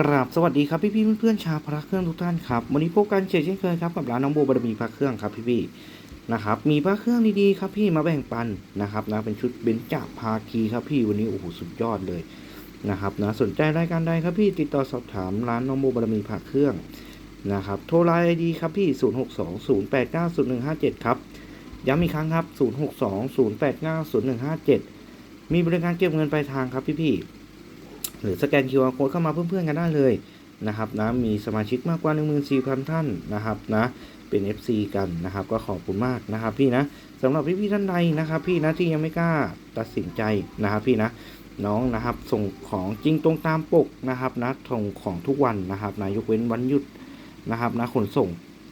กราบสวัสดีครับพี่พี่เพื่อนๆชาวพระเครื่องทุกท่านครับวันนี้พบกันเช่นเคยครับกับร้านน้องโบบารมีพระเครื่องครับพี่พี่ๆนะครับมีพระเครื่องดีๆครับพี่มาแบ่งปันนะครับนะเป็นชุดเบญจภาคีครับพี่วันนี้โอ้โหสุดยอดเลยนะครับนะสนใจรายการใดครับพี่ติดต่อสอบถามร้านน้องโบบารมีพระเครื่องนะครับโทรไลน์ไอดีครับพี่ 0620890157 ครับย้ำอีกครั้งครับ 0620890157 มีบริการเก็บเงินปลายทางครับพี่พี่ หรือสแกน QR Code เข้ามาเพื่อนๆกันได้เลยนะครับนะมีสมาชิกมากกว่า 14,000 ท่านนะครับนะเป็น FC กันนะครับ ก็ขอบคุณมากนะครับพี่นะสำหรับพี่ๆท่านใดนะครับ พี่นะที่ยังไม่กล้าตัดสินใจนะครับพี่นะน้องนะครับส่งของจริงตรงตามปกนะครับนะส่งของทุกวันนะครับนะยกเว้นวันหยุดนะครับนะขนส่ง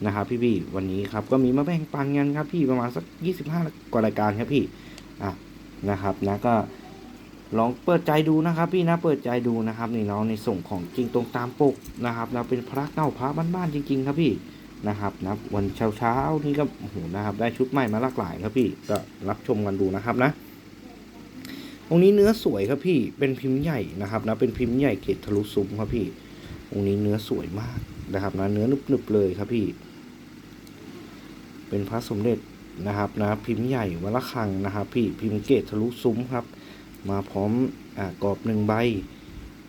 นะครับพี่ๆวันนี้ครับก็มีมาแบ่งปันกันครับพี่ประมาณสัก 25 กว่ารายการครับพี่อะนะครับนะก็ ลองเปิดใจดูนะครับ พี่นะเปิดใจดูนะครับนี่น้องในส่งของจริงตรงตามปกนะครับนะเป็นพระเก่าพระบ้านๆจริง ๆ ครับพี่นะครับนะวันเช้าเช้าๆนี่ก็โอ้โหนะครับ ได้ชุดใหม่มาหลากหลายครับพี่ก็รับชมกันดูนะครับนะองค์นี้เนื้อสวยครับพี่เป็นพิมพ์ใหญ่นะครับนะเป็นพิมพ์ใหญ่เกตทะลุซุ้มครับพี่องค์นี้เนื้อสวยมากนะครับนะเนื้อนึบๆเลยครับพี่ เป็นพระสมเด็จนะครับนะพิมพ์ใหญ่วัลคังนะครับ พี่พิมพ์เกตทะลุซุ้มครับ มาพร้อมอกรอบหนึ่งใบ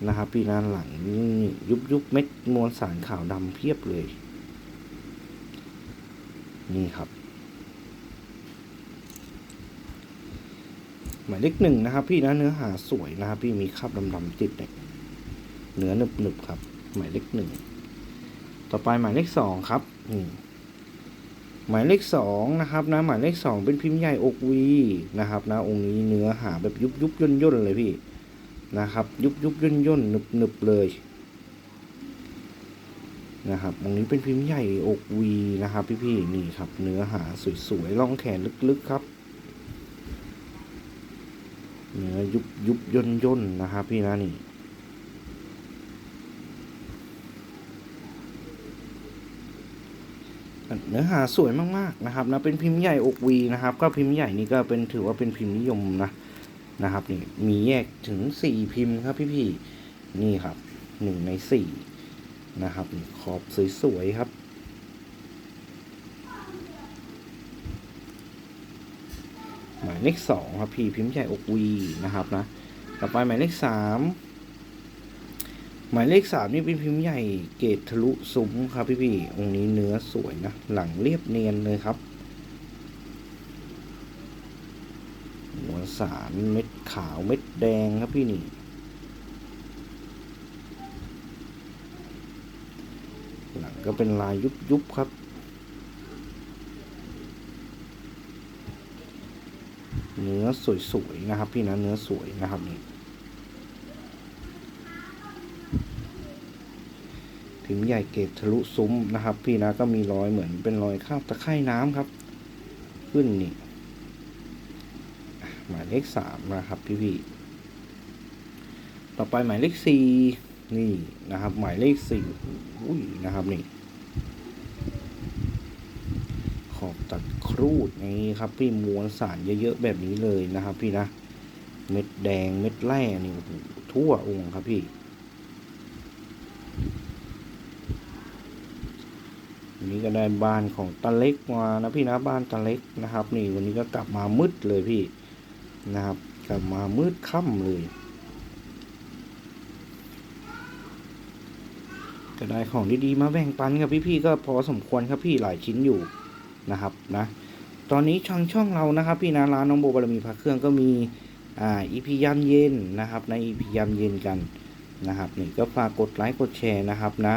นะครับพี่นานหลังนี่ยุบยุบเม็ดมวลสารขาวดำเพียบเลย นี่ครับ หมายเลขหนึ่งนะครับ พี่นะเนื้อหาสวยนะครับ พี่มีคราบดำๆติดเนี่ยเนื้อหนึบๆครับ หมายเลขหนึ่งต่อไปหมายเลขสองครับอืม หมายเลขสองนะครับนะหมายเลขสองเป็นพิมพ์ใหญ่อกวีนะครับนะองค์นี้เนื้อหาแบบยุบยุบย่นย่นเลยพี่นะครับ ยุบยุบย่นย่นหนึบหนึบเลยนะครับองค์นี้เป็นพิมพ์ใหญ่อกวีนะครับ พี่พี่นี่ครับ เนื้อหาสวยๆร่องแขนลึกๆครับ เนื้อยุบยุบย่นย่นนะครับพี่นะนี่ เนื้อหาสวยมากๆนะครับนะเป็นพิมพ์ใหญ่อกวีนะครับ ก็พิมพ์ใหญ่นี่ก็เป็นถือว่าเป็นพิมพ์นิยมนะนะครับนี่มีแยกถึงสี่พิมพ์ครับพี่ๆนี่ครับหนึ่งในสี่นะครับนี่ขอบสวยๆครับหมายเลขสองครับพี่พิมพ์ใหญ่อกวีนะครับนะต่อไปหมายเลขสาม หมายเลขสามนี่เป็นพิมพ์ใหญ่เกตทะลุซุ้มครับพี่พี่ๆองค์นี้เนื้อสวยนะ หลังเรียบเนียนเลยครับ หัวสารเม็ดขาวเม็ดแดงครับพี่นี่หลังก็เป็นลายยุบยุบๆครับ เนื้อสวยๆนะครับ พี่นะเนื้อสวยนะครับนี่ พิมพ์ใหญ่เกตทะลุซุ้มนะครับ พี่นะก็มีรอยเหมือนเป็นรอยคราบตะไคร่น้ำครับ ขึ้นนี่หมายเลขสามนะครับพี่พี่ๆต่อไปหมายเลขสี่นี่นะครับ หมายเลขสี่อุ้ยนะครับนี่ขอบตัดครูดนี่ครับ พี่มวลสารเยอะๆแบบนี้เลยนะครับ พี่นะ เม็ดแดงเม็ดแร่นี่ทั่วองค์ครับพี่ นี้ก็ได้บ้านของตาเล็กมานะพี่นะบ้านตาเล็กนะครับ นี่วันนี้ก็กลับมามืดเลยพี่นะครับ กลับมามืดค่ำเลยก็ได้ของดีๆมาแบ่งปันกับพี่ๆก็พอสมควรครับพี่หลายชิ้นอยู่นะครับนะตอนนี้ช่องช่องเรานะครับ พี่นะร้านน้องโบบารมีพระเครื่องก็มีอ่าอีพียามเย็นนะครับ ในอีพียามเย็นกันนะครับนี่ก็ฝากกดไลค์กดแชร์นะครับนะ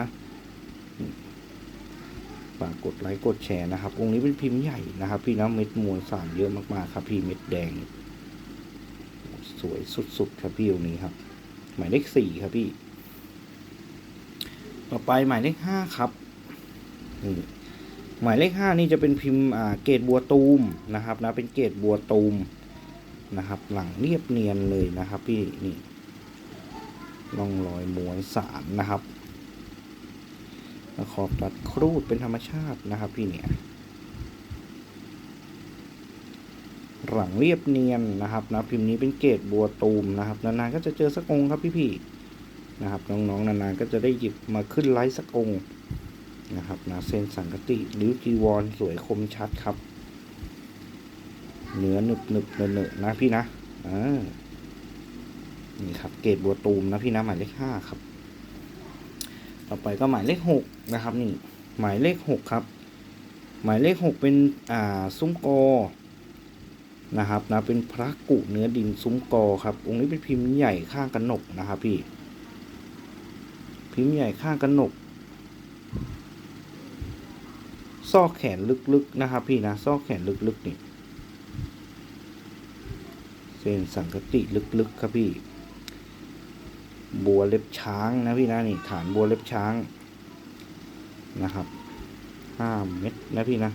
ฝากกดไลค์กดแชร์นะครับ องค์นี้เป็นพิมพ์ใหญ่นะครับ พี่นะเม็ดมวลสารเยอะมากๆครับพี่เม็ดแดง สวยสุดๆครับพี่องค์นี้ครับ หมายเลขสี่ครับพี่ ต่อไปหมายเลขห้าครับนี่หมายเลขห้านี่จะเป็นพิมพ์อ่าเกตบัวตูมนะครับนะเป็นเกตบัวตูมนะครับ หลังเรียบเนียนเลยนะครับ พี่นี่ร่องรอยมวลสารนะครับ ขอบตัดครูดเป็นธรรมชาตินะครับพี่เนี่ย หลังเรียบเนียนนะครับนะพิมพ์นี้เป็นเกตบัวตูมนะครับนานๆก็จะเจอสักองค์ครับพี่ๆนะครับน้องๆนานๆก็จะได้หยิบมาขึ้นไลฟ์สักองค์นะครับนะเส้นสังกติหรือจีวรสวยคมชัดครับเนื้อหนึบหนึบเนอะๆนะพี่นะอ่านี่ครับเกรดบัวตูมนะพี่นะหมายเลขห้าครับ ต่อไปก็หมายเลขหกนะครับนี่หมายเลขหกครับ หมายเลขหกเป็นอ่าซุ้มกอนะครับนะเป็นพระกุเนื้อดินซุ้มกอครับ องค์นี้เป็นพิมพ์ใหญ่ข้างกระหนกนะครับพี่ พิมพ์ใหญ่ข้างกระหนก ซอกแขนลึกๆนะครับพี่นะซอกแขนลึกๆนี่เส้นสังกติลึกๆครับพี่ บัวเล็บช้างนะพี่นะนี่ฐานบัวเล็บช้างนะครับห้าเม็ดนะพี่นะ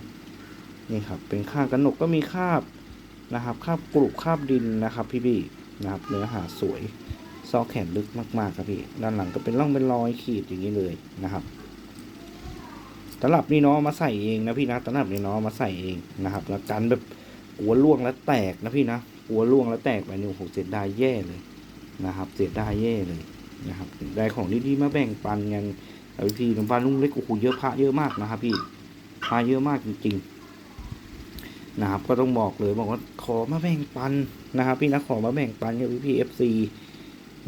นี่ครับเป็นข้างกระหนกก็มีคาบนะครับคาบกรุบคาบดินนะครับ พี่พี่ๆนะครับเนื้อหาสวยซอกแขนลึกมากๆครับพี่ด้านหลังก็เป็นร่องเป็นรอยขีดอย่างนี้เลยนะครับตลับนี่น้องเอามาใส่เองนะพี่นะตลับนี่น้องเอามาใส่เองนะครับแล้วกันแบบกลัวล่วงแล้วแตกนะพี่นะกลัวล่วงแล้วแตกไปนี่โอ้โหเสียดายแย่เลย นะครับเสียดายแย่เลยนะครับได้ของดีๆมาแบ่งปันกันเอาพี่หลวงปลาลุงเล็กโอ้โหเยอะพระเยอะมากนะครับ พี่พระเยอะมากจริงๆนะครับ ก็ต้องบอกเลยบอกว่าขอมาแบ่งปันนะครับ พี่นะขอมาแบ่งปันกับพี่พี่เอฟซี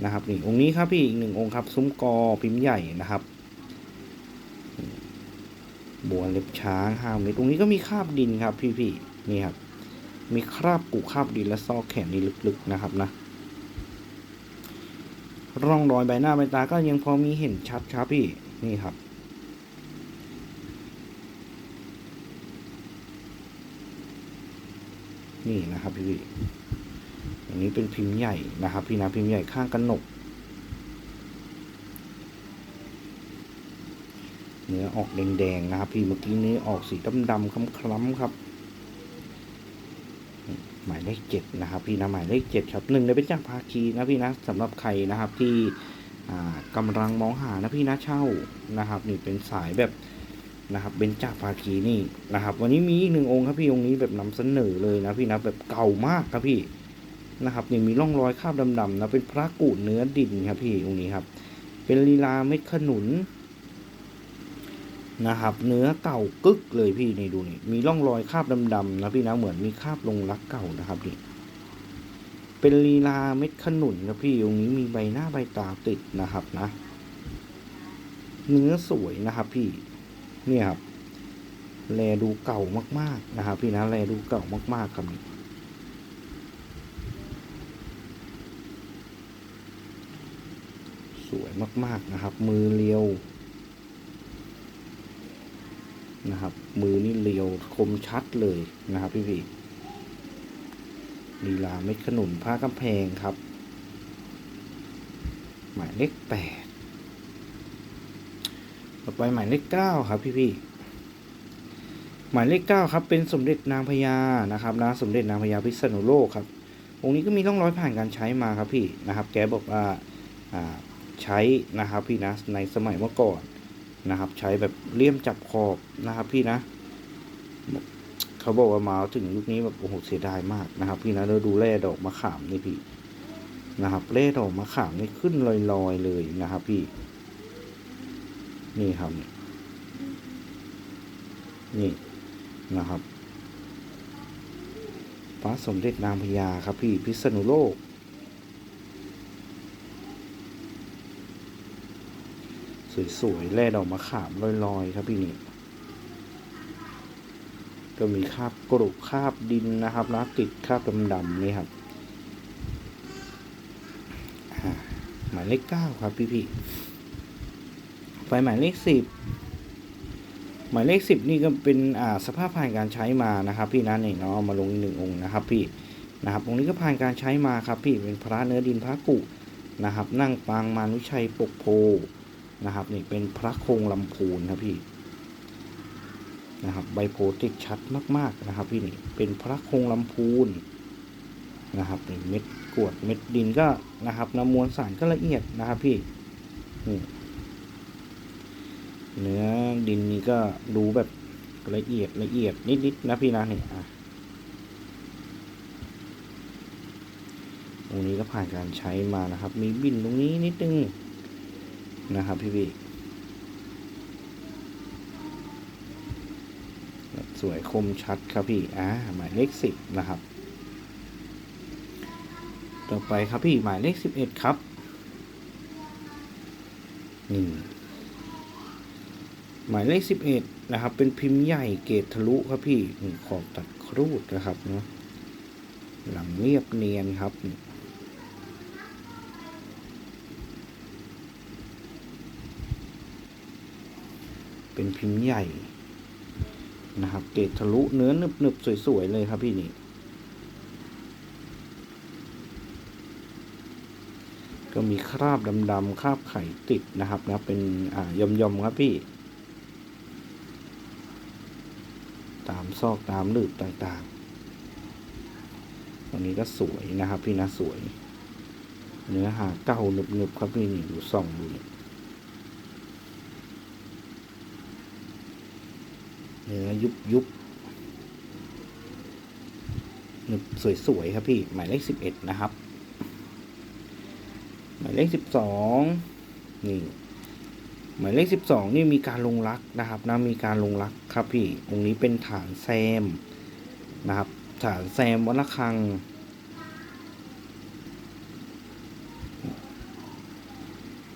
นะครับนี่องค์นี้ครับพี่อีกหนึ่งองค์ครับ ซุ้มกอพิมพ์ใหญ่นะครับบัวเล็บช้างห้าเมตรตรงนี้ก็มีคราบดินครับ พี่พี่ๆนี่ครับ มีคราบกุคราบดินและซอกแขนนี่ลึกๆนะครับนะ ร่องรอยใบหน้าใบตาก็ยังพอมีเห็นชัดครับพี่นี่ครับ นี่นะครับพี่อันนี้เป็นพิมพ์ใหญ่นะครับ พี่นะพิมพ์ใหญ่ข้างกันหนกเนื้อออกแดงๆนะครับ พี่เมื่อกี้นี้ออกสีดำๆคล้ำๆครับ หมายเลขเจ็ดนะครับพี่นะหมายเลขเจ็ดครับหนึ่งในเป็นจากภาคีนะพี่นะสำหรับใครนะครับที่อ่ากำลังมองหานะพี่นะเช่านะครับ นี่เป็นสายแบบนะครับเป็นจาภาคีนี่นะครับ วันนี้มีอีกหนึ่งองค์ครับพี่องค์นี้แบบนำเสนอเลยนะพี่นะแบบเก่ามากครับพี่นะครับนี่มีร่องรอยคราบดำๆนะเป็นพระกุเนื้อดินครับพี่องค์นี้ครับ เป็นลีลาเม็ดขนุน นะครับ เนื้อเก่ากึกเลยพี่นี่ดูนี่มีร่องรอยคราบดำๆนะพี่นะเหมือนมีคราบลงรักเก่านะครับนี่เป็นลีลาเม็ดขนุนครับพี่องนี้มีใบหน้าใบตาติดนะครับนะ เนื้อสวยนะครับพี่เนี่ยครับแลดูเก่ามากๆนะครับพี่นะแลดูเก่ามากๆครับนี่สวยมาก ๆ นะครับ มือเรียว นะครับ มือนี่เรียวคมชัดเลยนะครับพี่พี่ลีลาเม็ดขนุนผ้ากำแพงครับ หมายเลขแปดต่อไปหมายเลขเก้าครับพี่พี่หมายเลขเก้าครับเป็นสมเด็จนางพญานะครับนะสมเด็จนางพญาพิษณุโลกครับองค์นี้ก็มีร่องรอยผ่านการใช้มาครับพี่นะครับ แกบอกว่าอ่าใช้นะครับพี่นะในสมัยเมื่อก่อน นะครับ ใช้แบบเลี่ยมจับขอบนะครับ พี่นะ เขาบอกว่ามาถึงยุคนี้แบบโอ้โหเสียดายมากนะครับ พี่นะเราดูแร่ดอกมะขามนี่พี่นะครับแร่ดอกมะขามนี่ขึ้นลอยๆเลยนะครับ พี่ นี่ครับ นี่นะครับพระสมเด็จนางพญาครับพี่พิษณุโลก สวยๆแร่ดอกมะขามลอยๆ ครับพี่นี่ก็มีคราบกรุคราบดินนะครับนะติดคราบดำๆนี่ครับหมายเลขเก้าครับพี่พี่ๆไปหมายเลขสิบหมายเลขสิบนี่ก็เป็นอ่าสภาพผ่านการใช้มานะครับ พี่นะนี่เนาะมาลงอีกหนึ่งองค์นะครับ พี่นะครับองค์นี้ก็ผ่านการใช้มาครับ พี่เป็นพระเนื้อดินพระกุนะครับ นั่งปางมานุชัยปกโพ นะครับนี่เป็นพระโคงลำพูนครับพี่นะครับใบโพธิ์ติดชัดมากๆนะครับ พี่นี่เป็นพระโคงลำพูนนะครับนี่เม็ดกวดเม็ดดินก็นะครับน้ำมวลสารก็ละเอียดนะครับพี่นี่เนื้อดินนี่ก็ดูแบบละเอียดละเอียดนิดๆนะพี่นะนี่อะตรงนี้ก็ผ่านการใช้มานะครับ มีบินตรงนี้นิดนึง นะครับ พี่พี่สวยคมชัดครับพี่ อ่า หมายเลขสิบนะครับ ต่อไปครับพี่ หมายเลขสิบเอ็ดครับ นี่ หมายเลขสิบเอ็ดนะครับ เป็นพิมพ์ใหญ่เกรดทะลุครับพี่นี่ ขอบตัดครูดนะครับเนาะ หลังเรียบเนียนครับ เป็นพิมพ์ใหญ่นะครับ เกรดทะลุเนื้อนึบๆสวยๆเลยครับพี่นี่ก็มีคราบดำๆคราบไข่ติดนะครับนะเป็นอ่ายอมๆครับพี่ ตามซอกตามลืบต่างๆ ตรงนี้ก็สวยนะครับพี่นะสวย เนื้อหาเก่าหนึบๆครับพี่นี่ดูส่องดูเนี่ย เนื้อยุบยุบๆหนึบสวยๆครับพี่ หมายเลขสิบเอ็ดนะครับ หมายเลขสิบสองนี่หมายเลขสิบสองนี่มีการลงรักนะครับนะมีการลงรักครับพี่องค์นี้เป็นฐานแซมนะครับ ฐานแซมวัดระฆัง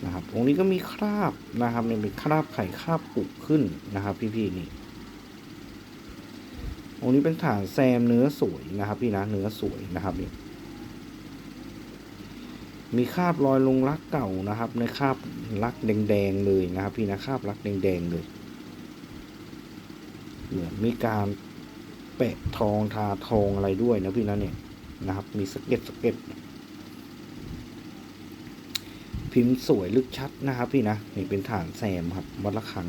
นะครับองค์นี้ก็มีคราบนะครับเนี่ยเป็นคราบไข่คราบปุกขึ้นนะครับ พี่ๆนี่ องค์นี้เป็นฐานแซมเนื้อสวยนะครับพี่นะเนื้อสวยนะครับนี่มีคราบรอยลงรักเก่านะครับ ในคราบรักแดงๆเลยนะครับ พี่นะคราบรักแดงๆเลยเหมือนมีการแปะทองทาทองอะไรด้วยนะพี่นะเนี่ยนะครับ มีสเก็ดสเก็ดพิมพ์สวยลึกชัดนะครับ พี่นะนี่เป็นฐานแซมครับวัดระฆัง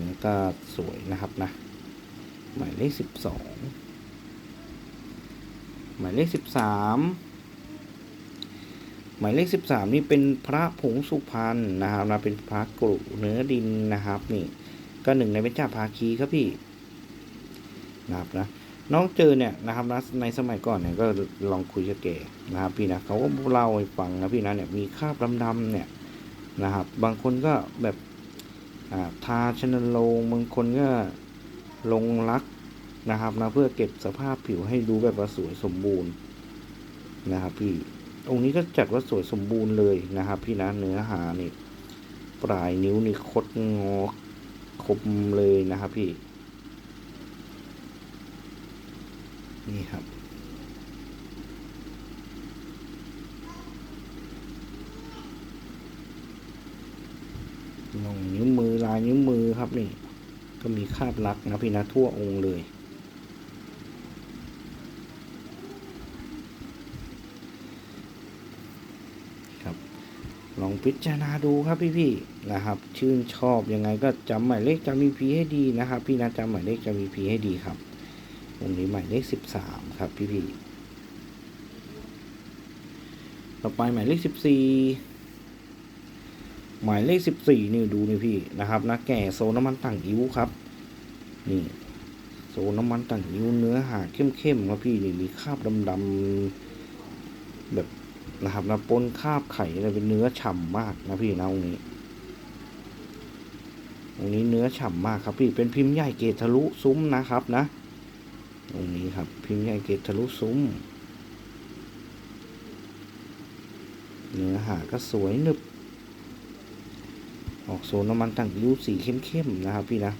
นื้ก็สวยนะครับนะ หมายเลขสิบสองหมายเลขสิบสามหมายเลขสิบสามนี่เป็นพระผงสุพรรณนะครับนะเป็นพระกรุเนื้อดินนะครับ นี่ก็หนึ่งในเบญจภาคีครับพี่นะครับนะน้องเจอเนี่ยนะครับนะในสมัยก่อนเนี่ยก็ลองคุยกับแกนะครับ พี่นะเขาก็เล่าให้ฟังนะพี่นะเนี่ยมีคราบดำๆเนี่ยนะครับ บางคนก็แบบ อ่าทาชนโลงบางคนก็ลงรักนะครับนะเพื่อเก็บสภาพผิวให้ดูแบบว่าสวยสมบูรณ์นะครับพี่องค์นี้ก็จัดว่าสวยสมบูรณ์เลยนะครับ พี่นะเนื้อหานี่ปลายนิ้วนี่คดงอคมเลยนะครับพี่ นี่ครับ ลงนิ้วมือลายนิ้วมือครับนี่ ก็มีคาบลักนะพี่นะทั่วองค์เลยครับลองพิจารณาดูครับพี่ๆนะครับ ชื่นชอบยังไงก็จำหมายเลขจำมีพีให้ดีนะครับ พี่นะจำหมายเลขจำมีพีให้ดีครับองนี้หมายเลขสิบสามครับพี่ๆต่อไปหมายเลขสิบสี่ หมายเลขสิบสี่นี่ดูนี่พี่นะครับนะแก่โซน้ำมันต่างอิ้วครับ นี่โซน้ำมันต่างอิ้วเนื้อหาเข้มๆครับพี่นี่มีคราบดำๆแบบนะครับนะปนคราบไข่อะไรเป็นเนื้อฉ่ำมากนะพี่นะองนี้องนี้เนื้อฉ่ำมากครับพี่เป็นพิมพ์ใหญ่เกตทะลุซุ้มนะครับนะองนี้ครับพิมพ์ใหญ่เกตทะลุซุ้ม เนื้อหาก็สวยนึบ ออกโซนน้ำมันต่างยูสีเข้มๆนะครับพี่นะ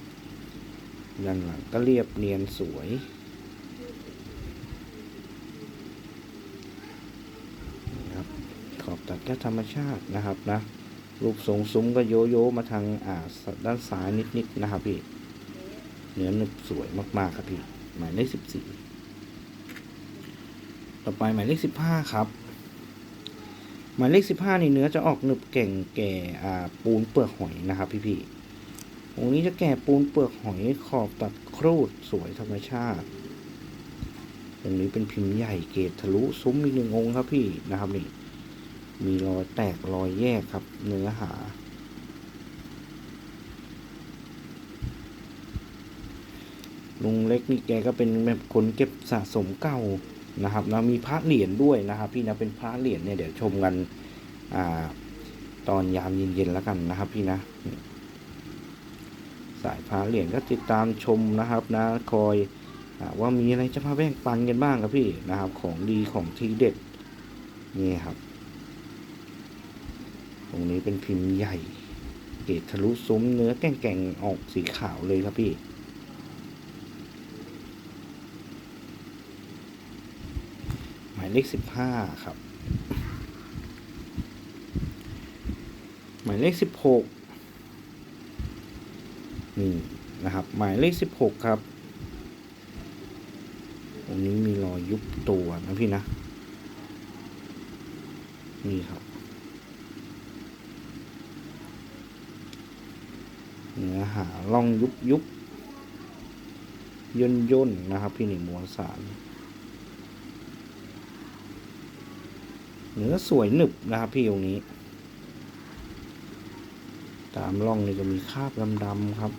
ด้านหลังก็เรียบเนียนสวย นะครับขอบตัดแค่ธรรมชาตินะครับนะ รูปทรงซุ้มก็โยโย่มาทางอ่าด้านซ้ายนิดๆนะครับพี่ เนื้อหนึบสวยมากๆครับพี่ หมายเลขสิบสี่ต่อไปหมายเลขสิบห้าครับ หมายเลขสิบห้านี่เนื้อจะออกหนึบแก่งแก่อ่าปูนเปลือกหอยนะครับพี่พี่ๆองนี้จะแก่ปูนเปลือกหอยขอบตัดครูดสวยธรรมชาติองนี้เป็นพิมพ์ใหญ่เกรดทะลุซุ้มอีกหนึ่งองค์ครับพี่นะครับนี่มีรอยแตกรอยแยกครับเนื้อหาลุงเล็กนี่แกก็เป็นแบบคนเก็บสะสมเก่า นะครับนะมีพระเหรียญด้วยนะครับ พี่นะเป็นพระเหรียญเนี่ยเดี๋ยวชมกันอ่าตอนยามเย็นๆแล้วกันนะครับพี่นะสายพระเหรียญก็ติดตามชมนะครับนะคอยอว่ามีอะไรจะมาแบ่งปันกันบ้างครับพี่นะครับ ของดีของทีเด็ดนี่ครับ ตรงนี้เป็นพิมพ์ใหญ่ เกตทะลุซุ้มเนื้อแก่งๆออกสีขาวเลยครับพี่ หมาย เลขสิบห้าครับ หมายเลขสิบหกนี่นะครับ หมายเลขสิบหกครับตรงนี้มีรอยยุบตัวนะพี่นะ นี่ครับ เนื้อหาล่องยุบยุบย่นย่นนะครับ พี่หนึ่งมวลสาร เนื้อสวยหนึบนะครับพี่ตรงนี้ ตามร่องนี่ก็มีคราบดำๆครับ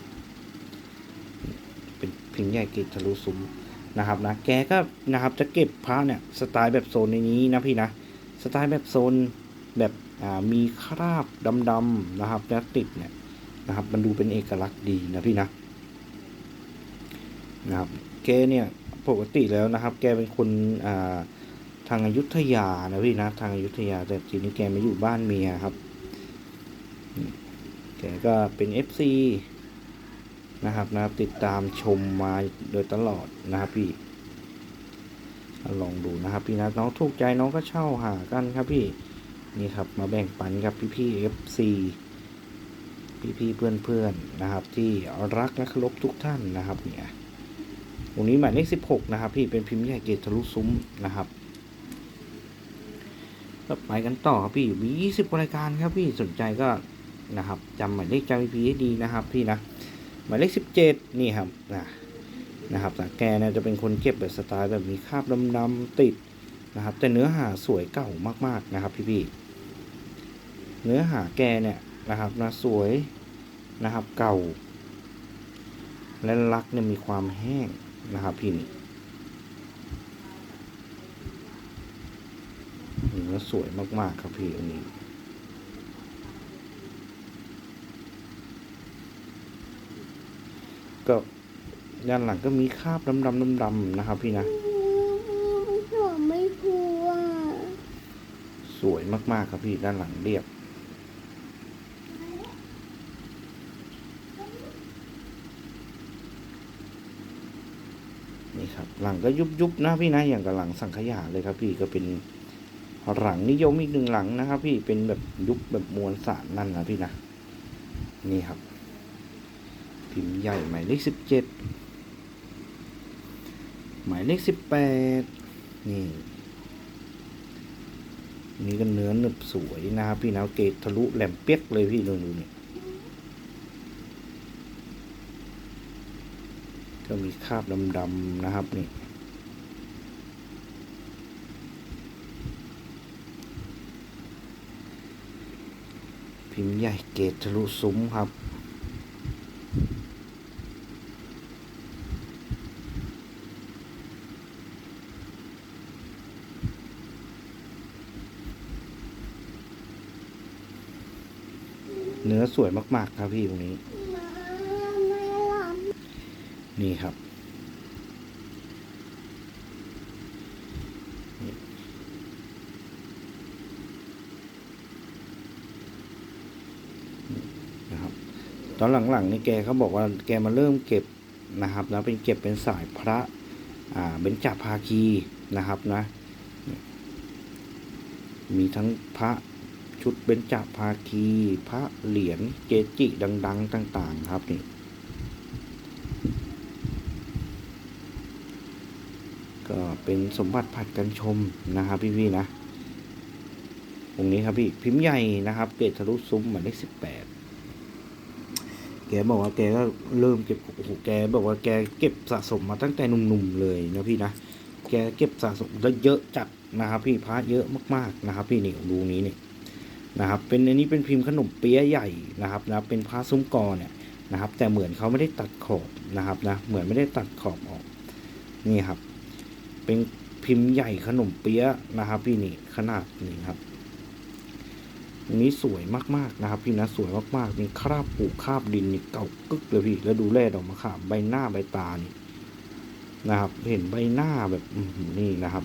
เป็นพิงใหญ่เกตทะลุซุ้มนะครับนะ แกก็นะครับจะเก็บพระเนี่ยสไตล์แบบโซนในนี้นะพี่นะ สไตล์แบบโซนแบบมีคราบดำๆนะครับแล้วติดเนี่ยนะครับ มันดูเป็นเอกลักษณ์ดีนะพี่นะนะครับแกเนี่ยปกติแล้วนะครับ แกเป็นคนอ่า ทางอายุทยานะพี่นะทางอายุทยาแต่ทีนี้แกมาอยู่บ้านเมียครับแกก็เป็น FC นะครับนะบติดตามชมมาโดยตลอดนะครับพี่ลองดูนะครับพี่นะน้องถูกใจน้องก็เช่าหากันครับพี่นี่ครับมาแบ่งปันกับพี่พี่ๆ FC พี่พี่เพื่อนเพื่อนนะครับ ที่รักและเคารพทุกท่านนะครับเนี่ยตรงนี้หมายเลขสิบหกนะครับ พี่เป็นพิมพ์ใหญ่เกตทะลุซุ้มนะครับ ก็ไปกันต่อครับพี่มียี่สิบรายการครับพี่สนใจก็นะครับจำหมายเลขจำพีให้ดีนะครับ พี่นะหมายเลขสิบเจ็ดนี่ครับนะนะครับแต่แกเนี่ยจะเป็นคนเก็บแบบสไตล์แบบมีคราบดำๆติดนะครับ แต่เนื้อหาสวยเก่ามากๆนะครับ พี่พี่ๆเนื้อหาแกเนี่ยนะครับนะสวยนะครับเก่า และลักเนี่ยมีความแห้งนะครับพี่นี่ สวยมาก ๆ ครับพี่อันนี้ ก็ด้านหลังก็มีคราบดำๆดำๆนะครับ พี่นะไม่กลัวสวยมาก ๆ ครับพี่ด้านหลังเรียบนี่ครับหลังก็ยุบๆนะพี่นะอย่างกับหลังสังขยาเลยครับพี่ก็เป็น หลังนิยมอีกหนึ่งหลังนะครับพี่เป็นแบบยุบแบบมวลสารนั่นนะพี่นะ นี่ครับ พิมพ์ใหญ่หมายเลขสิบเจ็ดหมายเลขสิบแปดนี่นี่ก็เนื้อหนึบสวยนะครับพี่นะเกตทะลุแหลมเปียกเลยพี่ดูดูนี่ก็มีคราบดำๆนะครับนี่ พิมพ์ใหญ่เกตทะลุซุ้มครับ เนื้อสวยมาก ๆ ครับพี่ตรงนี้มาไม่หลับนี่ครับ นี่นะครับ ตอนหลังๆนี่แกเขาบอกว่าแกมาเริ่มเก็บนะครับแล้วเป็นเก็บเป็นสายพระอ่าเป็นจับภาคีนะครับนะ มีทั้งพระชุดเบญจภาคี พระเหรียญเกจิดัง ๆ ต่าง ๆ ครับนี่ก็เป็นสมบัติผัดกันชมนะครับพี่ๆนะตรงนี้ครับพี่พิมพ์ใหญ่นะครับ เกตทะลุซุ้มหมายเลขสิบแปด แกบอกว่าแกก็เริ่มเก็บโอ้โหแกบอกว่าแกเก็บสะสมมาตั้งแต่หนุ่มๆเลยนะพี่นะแกเก็บสะสมได้เยอะจัดนะครับพี่พระเยอะมากๆนะครับ พี่นี่ดูนี้นี่นะครับเป็นอันนี้เป็นพิมพ์ขนมเปี๊ยะใหญ่นะครับนะเป็นพระซุ้มกอเนี่ยนะครับ แต่เหมือนเขาไม่ได้ตัดขอบนะครับนะเหมือนไม่ได้ตัดขอบออกนี่ครับ เป็นพิพิมพ์ใหญ่ขนมเปี๊ยะนะครับ พี่นี่ขนาดนี้ครับ อันนี้สวยมากๆนะครับ พี่นะสวยมากๆนี่คราบปูคราบดินนี่เก่ากึกเลยพี่แล้วดูแร่ดอกมะขามใบหน้าใบตานี่นะครับ เห็นใบหน้าแบบนี่นะครับ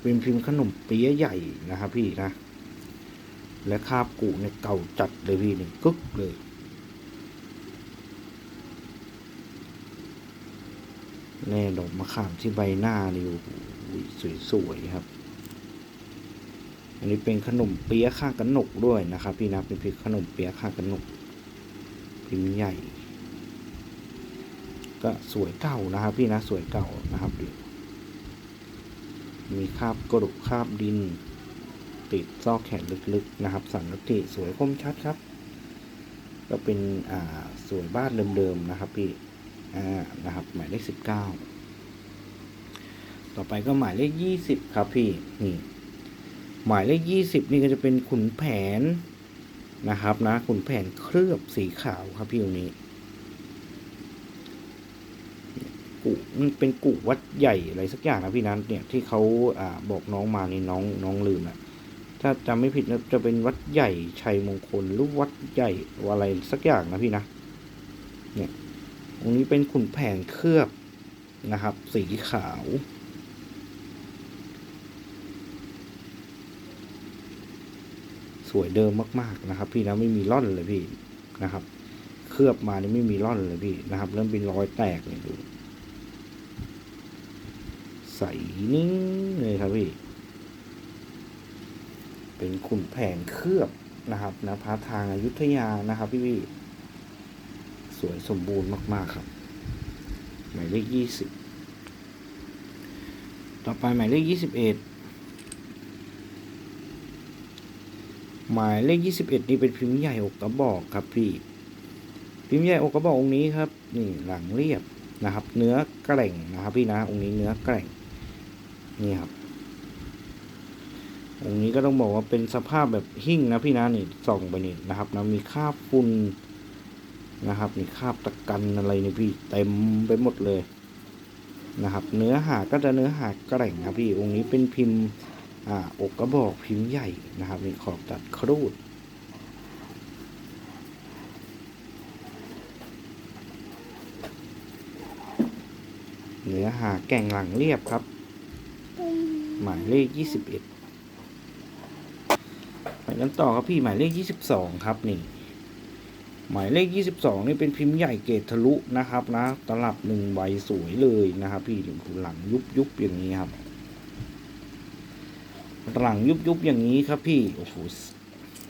เป็นพิมพ์ขนมเปี๊ยะใหญ่นะครับพี่นะ และคาบกูเนี่ยเก่าจัดเลยพี่นี่กึกเลย แน่ดอกมะขามที่ใบหน้านี่โอ้โหสวยๆครับ อันนี้เป็นขนมเปี๊ยะข้างกันหนกด้วยนะครับ พี่นะเป็นพิมพ์ขนมเปี๊ยะข้างกันหนกพิมพ์ใหญ่ ก็สวยเก่านะครับ พี่นะสวยเก่านะครับดูมีคราบกระดูกคราบดิน ติดซอกแขนลึกๆนะครับสันนติสวยคมชัดครับ ก็เป็นอ่าสวยบ้านเดิมๆนะครับพี่อ่านะครับหมายเลขสิบเก้าต่อไปก็หมายเลขยี่สิบครับพี่นี่ หมายเลขยี่สิบนี่ก็จะเป็นขุนแผนนะครับนะขุนแผนเคลือบสีขาวครับพี่ตรงนี้กุมันเป็นกุวัดใหญ่อะไรสักอย่างนะพี่นั้นเนี่ยที่เขาอ่าบอกน้องมานี่น้องน้องลืมอะถ้าจำไม่ผิดนะจะเป็นวัดใหญ่ชัยมงคลหรือวัดใหญ่อะไรสักอย่างนะพี่นะเนี่ยตรงนี้เป็นขุนแผนเคลือบนะครับ สีขาว สวยเดิมมากๆนะครับ พี่นะไม่มีร่อนเลยพี่นะครับ เคลือบมานี่ไม่มีร่อนเลยพี่นะครับ เริ่มเป็นรอยแตกเนี่ยดูใสนิ่งเลยครับพี่ เป็นขุนแผนเคลือบนะครับนะพาทางอายุทยานะครับ พี่พี่สวยสมบูรณ์มาก ๆครับ หมายเลขยี่สิบต่อไปหมายเลขยี่สิบเอ็ด หมายเลขยี่สิบเอ็ดนี่เป็นพิมพ์ใหญ่อกกระบอกครับพี่ พิมพ์ใหญ่อกกระบอกองค์นี้ครับ นี่หลังเรียบนะครับ เนื้อแกร่งนะครับพี่นะองค์นี้เนื้อแกร่งนี่ครับองค์นี้ก็ต้องบอกว่าเป็นสภาพแบบหิ้งนะพี่นะนี่ส่องไปนี่นะครับนะมีคราบฝุ่นนะครับนี่คราบตะกันอะไรนี่พี่เต็มไปหมดเลยนะครับ เนื้อหาก็จะเนื้อหาแกร่งนะพี่องค์นี้เป็นพิมพ์ ออกกระบอกพิมพ์ใหญ่นะครับนี่ขอบตัดครูดเนื้อหาแก่งหลังเรียบครับ หมายเลขยี่สิบเอ็ดไปกันต่อครับพี่หมายเลขยี่สิบสองครับนี่ หมายเลขยี่สิบสองนี่เป็นพิมพ์ใหญ่เกตทะลุนะครับนะ ตลับหนึ่งใบสวยเลยนะครับ พี่ถึงหลังยุบยุบอย่างนี้ครับ หลังยุบยุบๆอย่างนี้ครับพี่โอ้โห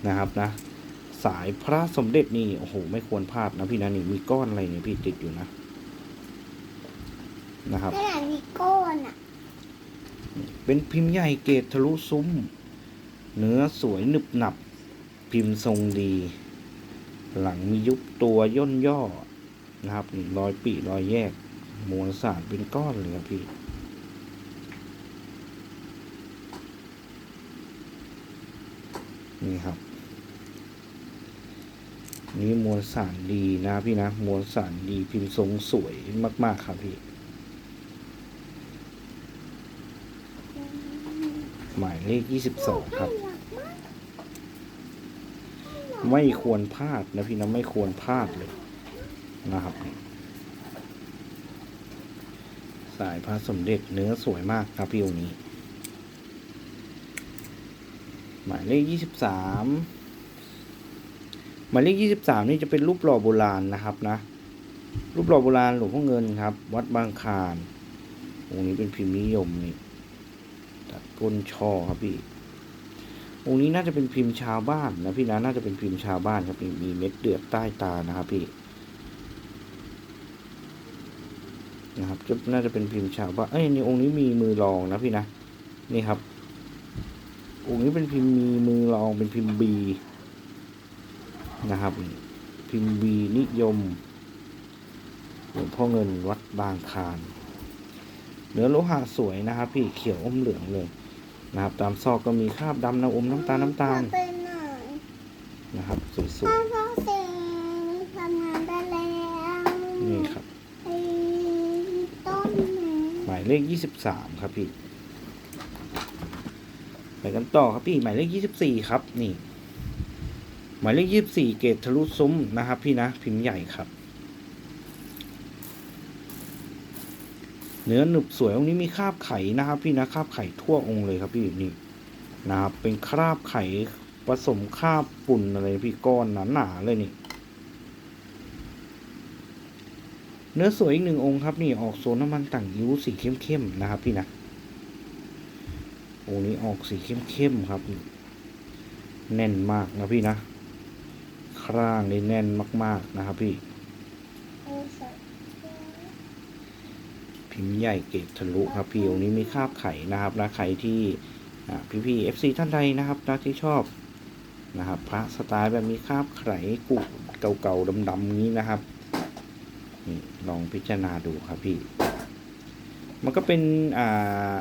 นะครับนะ สายพระสมเด็จนี่โอ้โหไม่ควรพลาดนะพี่นะนี่มีก้อนอะไรเนี่ยพี่ติดอยู่นะนะครับขนาดมีก้อนอะเป็นพิมพ์ใหญ่เกตทะลุซุ้ม เนื้อสวยหนึบหนับ พิมพ์ทรงดี หลังมียุบตัวย่นย่อนะครับนี่รอยปีรอยแยกมวลสารเป็นก้อนเลยครับพี่ นี่ครับ นี่มวลสารดีนะพี่นะ มวลสารดีพิมพ์ทรงสวยมาก ๆ ครับพี่ หมายเลขยี่สิบสองครับ ไม่ควรพลาดนะพี่นะ ไม่ควรพลาดเลยนะครับสายพระสมเด็จเนื้อสวยมากครับพี่องค์นี้ หมายเลขยี่สิบสามหมายเลขยี่สิบสามนี่จะเป็นรูปหล่อโบราณนะครับนะ รูปหล่อโบราณหลวงพ่อเงินครับ วัดบางคารองค์นี้เป็นพิมพ์นิยมนี่ตัดก้นช่อครับพี่องค์นี้น่าจะเป็นพิมพ์ชาวบ้านนะพี่นะน่าจะเป็นพิมพ์ชาวบ้านครับมีมีเม็ดเดือดใต้ตานะครับพี่นะครับจะน่าจะเป็นพิมพ์ชาวบ้านเอ้ยนี่องค์นี้มีมือรองนะพี่นะนี่ครับ องค์นี้เป็นพิมพ์มีมือรองเป็นพิมพ์บีนะครับ พิมพ์บีนิยมหลวงพ่อเงินวัดบางคารเนื้อโลหะสวยนะครับ พี่เขียวอมเหลืองเลยนะครับ ตามซอกก็มีคราบดำน้ำอมน้ำตาลน้ำตาลเป็นหน่อยนะครับสวยพ่อพ่อเซ็งทำงานได้แล้วๆนี่ครับ ไอ้ายเลขยี่สิบสามครับพี่ ไปกันต่อครับพี่หมายเลขยี่สิบสี่ครับนี่หมายเลขยี่สิบสี่เกตทะลุซุ้มนะครับ พี่นะพิมพ์ใหญ่ครับ เนื้อหนึบสวยองค์นี้มีคราบไข่นะครับ พี่นะคราบไข่ทั่วองค์เลยครับพี่นี่นะครับเป็นคราบไข่ผสมคราบฝุ่นอะไรพี่ก้อนหนาๆเลยนี่เนื้อสวยอีกหนึ่งองค์ครับนี่ออกโซนน้ำมันต่างยิ้วสีเข้มๆนะครับพี่นะ องค์นี้ออกสีเข้มๆครับ แน่นมากนะพี่นะคร่างนี่แน่นมาก ๆ นะครับพี่ พิมพ์ใหญ่เกตทะลุครับพี่องค์นี้มีคาบไข่นะครับนะใครที่พี่พี่เอฟซีท่านใดนะครับนะที่ชอบนะครับ พระสไตล์แบบมีคาบไข่กุเก่าๆดำๆนี้นะครับนี่ลองพิจารณาดูครับพี่ มันก็เป็นอ่า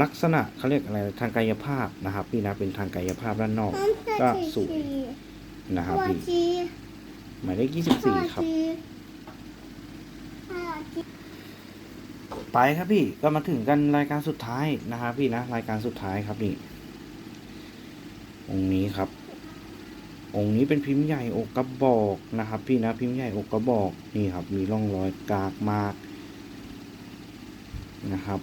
ลักษณะเขาเรียกอะไรทางกายภาพนะครับ พี่นะเป็นทางกายภาพด้านนอกก็สวยนะครับตัวพี่จีหมายเลขยี่สิบสี่ครับตัวจีไปครับพี่ก็มาถึงกันรายการสุดท้ายนะครับพี่นะรายการสุดท้ายครับนี่องค์นี้ครับ องค์นี้เป็นพิมพ์ใหญ่อกกระบอกนะครับ พี่นะพิมพ์ใหญ่อกกระบอกนี่ครับ มีร่องรอยกากมากนะครับ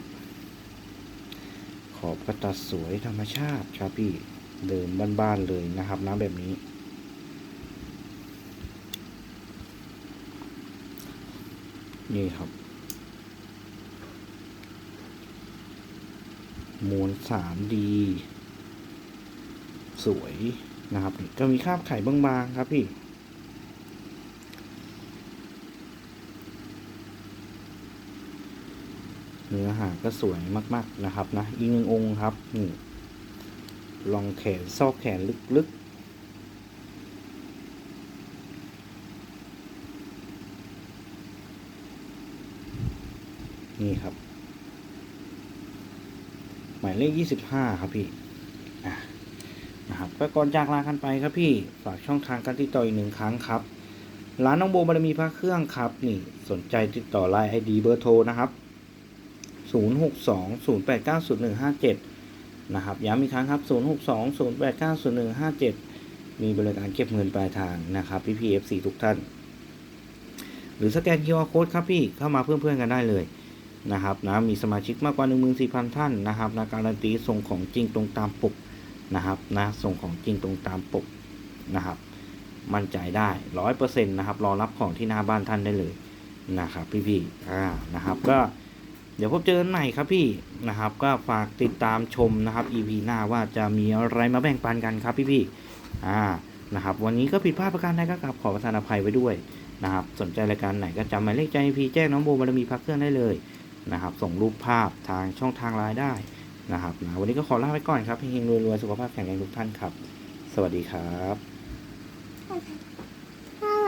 ขอบกระตัดสวยธรรมชาติครับพี่เดิมบ้านๆเลยนะครับนะแบบนี้ นี่ครับมวลสามดีสวยนะครับก็มีคราบไข่บางๆครับพี่ เนื้อหาก็สวยมาก ๆนะครับนะอีกหนึ่งองค์ครับนี่ลองแขนซอกแขนลึกๆ นี่ครับ หมายเลขยี่สิบห้าครับพี่นะครับก็ก่อนจากลากันไปครับพี่ฝากช่องทางการติดต่ออีกหนึ่งครั้งครับร้านน้องโบบารมีพระเครื่องครับ นี่สนใจติดต่อไลน์ไอดีเบอร์โทรนะครับ 0 6 2 0 8 9 0 1 5 7 นะครับ ย้ำอีกครั้งครับ 0 6 2 0 8 9 0 1 5 7 มีบริการเก็บเงินปลายทางนะครับพี่พีเอฟซีทุกท่าน หรือสแกน QR Code ครับพี่ เข้ามาเพื่อนๆกันได้เลยนะครับนะมีสมาชิกมากกว่า 14,000 ท่านนะครับนะการันตีส่งของจริงตรงตามปกนะครับนะส่งของจริงตรงตามปกนะครับ มั่นใจได้ร้อยเปอร์เซ็นต์นะครับ รอรับของที่หน้าบ้านท่านได้เลยนะครับ พี่ๆอ่านะครับก็ เดี๋ยวพบเจอกันใหม่ครับพี่นะครับ ก็ฝากติดตามชมนะครับ EP หน้าว่าจะมีอะไรมาแบ่งปันกันครับพี่ๆอ่านะครับ วันนี้ก็ผิดพลาดประการใดก็กลับขอประทานอภัยไว้ด้วยนะครับ สนใจรายการไหนก็จำหมายเลขใจพีแจ้งน้องโบบารมีพักเครื่องได้เลยนะครับ ส่งรูปภาพทางช่องทางไลน์ได้นะครับนะวันนี้ก็ขอลาไปก่อนครับเฮงๆรวยๆสุขภาพแข็งแรงทุกท่านครับ สวัสดีครับ